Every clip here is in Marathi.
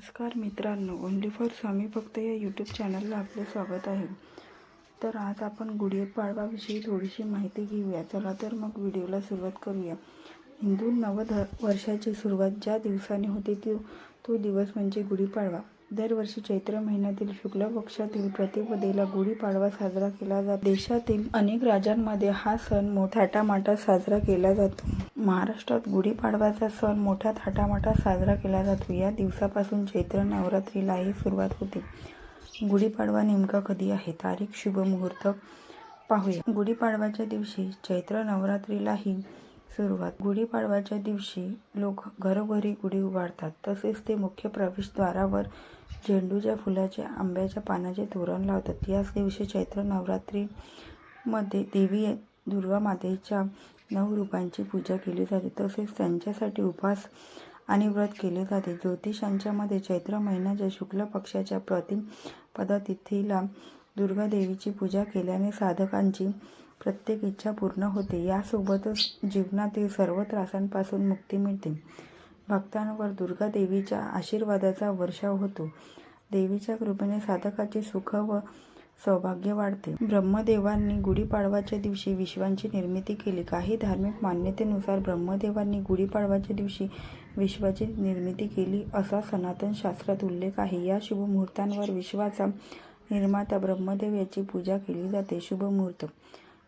नमस्कार मित्रांनो ओनली फॉर स्वामी भक्त या यूट्यूब चॅनलला आपले स्वागत आहे. तर आज आपण गुढीपाडवाविषयी थोडीशी माहिती घेऊया. चला तर मग व्हिडिओला सुरुवात करूया. हिंदू नवध वर्षाची सुरुवात ज्या दिवसाने होते तो तो दिवस म्हणजे गुढीपाडवा. दरवर्षी चैत्र महिन्यातील शुक्ल पक्षातील प्रतिपदेला गुढीपाडवा साजरा केला जातो. देशातील अनेक राज्यांमध्ये हा सण मोठ्या थाटामाटात साजरा केला जातो. महाराष्ट्रात गुढीपाडव्याचा सण मोठ्या थाटामाटात साजरा केला जातो. या दिवसापासून चैत्र नवरात्रीलाही सुरुवात होते. गुढीपाडवा नेमका कधी आहे? तारीख शुभ मुहूर्त पाहूया. गुढीपाडव्याच्या दिवशी चैत्र नवरात्रीलाही सुरुवात. गुढीपाडव्याच्या दिवशी लोक घरोघरी गुढी उभारतात. तसेच ते मुख्य प्रवेशद्वारावर झेंडूच्या फुलाचे आंब्याच्या पानाचे तोरण लावतात. याच दिवशी चैत्र नवरात्रीमध्ये देवी दुर्गा मातेच्या नऊ रूपांची पूजा केली जाते. तसेच त्यांच्यासाठी उपवास आणि व्रत केले जाते. ज्योतिषांच्यामध्ये चैत्र महिन्याच्या शुक्ल पक्षाच्या प्रतिपदा तिथीला दुर्गादेवीची पूजा केल्याने साधकांची प्रत्येक इच्छा पूर्ण होते. यासोबतच जीवनातील सर्व त्रासांपासून मुक्ती मिळते. भक्तांवर दुर्गादेवीच्या आशीर्वादाचा वर्षाव होतो. देवीच्या कृपेने साधकाचे सुख व सौभाग्य वाढते. ब्रह्मदेवांनी गुढीपाडवाच्या दिवशी विश्वांची निर्मिती केली. काही धार्मिक मान्यतेनुसार ब्रह्मदेवांनी गुढीपाडवाच्या दिवशी विश्वाची निर्मिती केली असा सनातन शास्त्रात उल्लेख आहे. या शुभ मुहूर्तांवर विश्वाचा निर्माता ब्रह्मदेव याची पूजा केली जाते. शुभ मुहूर्त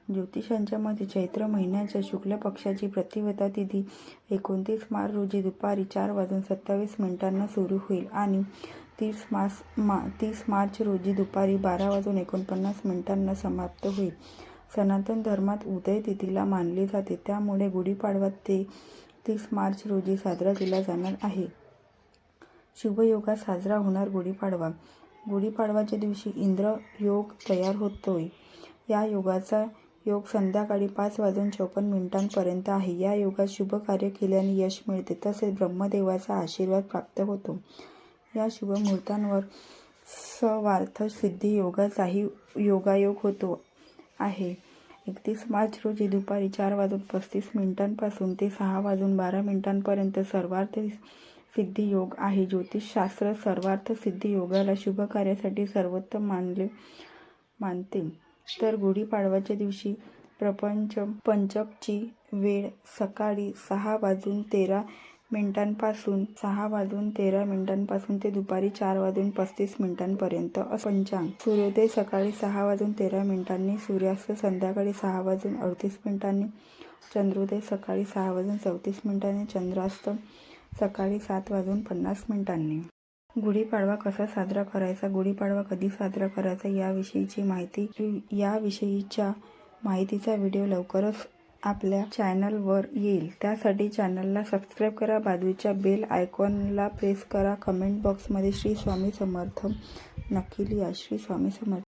ज्योतिषांच्या मते चैत्र महिन्याच्या शुक्ल पक्षाची प्रतिवता तिथी एकोणतीस मार्च रोजी दुपारी चार वाजून सत्तावीस मिनिटांना सुरू होईल आणि तीस मार्च मा तीस मार्च रोजी दुपारी बारा वाजून एकोणपन्नास मिनिटांना समाप्त होईल. सनातन धर्मात उदय तिथीला मानले जाते. त्यामुळे गुढीपाडवा ते तीस मार्च रोजी साजरा केला जाणार आहे. शुभयोगात साजरा होणार गुढीपाडवा. गुढीपाडवाच्या दिवशी इंद्र योग तयार होतोय. या योगाचा योग संध्याकाळी पाच वाजून चौपन्न मिनिटांपर्यंत आहे. या योगात शुभ कार्य केल्याने यश मिळते. तसेच ब्रह्मदेवाचा आशीर्वाद प्राप्त होतो. या शुभ मुहूर्तांवर सर्वार्थ सिद्धी योगाचाही योगायोग होतो आहे. एकतीस मार्च रोजी दुपारी चार वाजून पस्तीस मिनिटांपासून ते सहा वाजून बारा मिनिटांपर्यंत सर्वार्थ सिद्धी योग आहे. ज्योतिषशास्त्र सर्वार्थ सिद्धी योगाला शुभ कार्यासाठी सर्वोत्तम मानले मानते. तर गुढीपाडव्याच्या दिवशी प्रपंच पंचकची वेळ सकाळी सहा वाजून तेरा मिनिटांपासून सहा वाजून तेरा मिनिटांपासून ते दुपारी चार वाजून पस्तीस मिनिटांपर्यंत पंचांग. सूर्योदय सकाळी सहा वाजून तेरा मिनिटांनी सूर्यास्त संध्याकाळी सहा वाजून अडतीस मिनिटांनी चंद्रोदय सकाळी सहा वाजून चौतीस मिनिटांनी चंद्रास्त सकाळी सात वाजून पन्नास मिनिटांनी. गुढीपाडवा कसा साजरा करायचा गुढीपाडवा कधी साजरा करायचा याविषयीची माहिती याविषयीच्या माहितीचा व्हिडिओ लवकरच आपल्या चॅनलवर येईल. त्यासाठी चॅनलला सबस्क्राईब करा बाजूच्या बेल आयकॉनला प्रेस करा. कमेंट बॉक्समध्ये श्री स्वामी समर्थ नक्की लिहा. श्री स्वामी समर्थ.